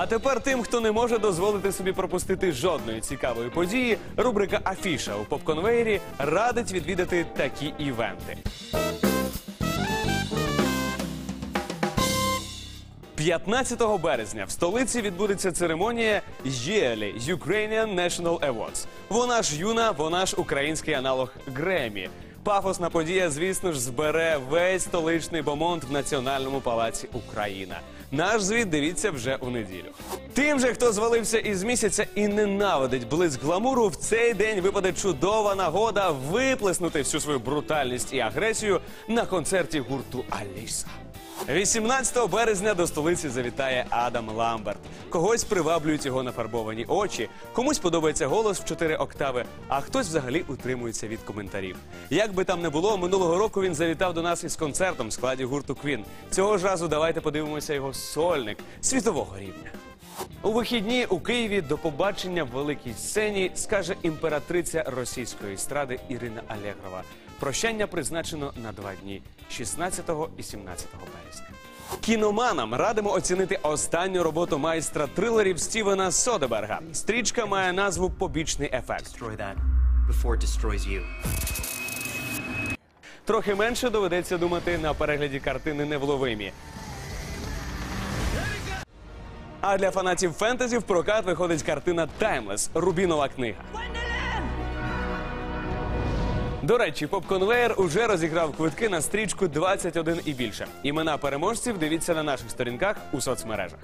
А тепер тим, хто не може дозволити собі пропустити жодної цікавої події, рубрика Афіша у попконвеєрі радить відвідати такі івенти. 15 березня в столиці відбудеться церемонія ЄЛІ Ukrainian National Awards. Вона ж юна, вона ж український аналог Гремі. Пафосна подія, звісно ж, збере весь столичний бомонд в Національному палаці Україна. Наш звіт дивіться вже у неділю. Тим же, хто звалився із місяця і ненавидить блиск гламуру, в цей день випаде чудова нагода виплеснути всю свою брутальність і агресію на концерті гурту Аліса. 18 березня до столиці завітає Адам Ламберт. Когось приваблюють його нафарбовані очі, комусь подобається голос в чотири октави, а хтось взагалі утримується від коментарів. Як би там не було, минулого року він завітав до нас із концертом в складі гурту Квін. Цього ж разу давайте подивимося його сольник світового рівня. У вихідні у Києві до побачення в великій сцені скаже імператриця російської естради Ірина Алєгрова. Прощання призначено на два дні 16 і 17 березня. Кіноманам радимо оцінити останню роботу майстра трилерів Стівена Содеберга. Стрічка має назву Побічний ефект. Трохи менше доведеться думати на перегляді картини Невловимі. А для фанатів фентезі в прокат виходить картина Таймлес Рубінова книга. До речі, поп-конвеєр уже розіграв квитки на стрічку 21 і більше. Імена переможців дивіться на наших сторінках у соцмережах.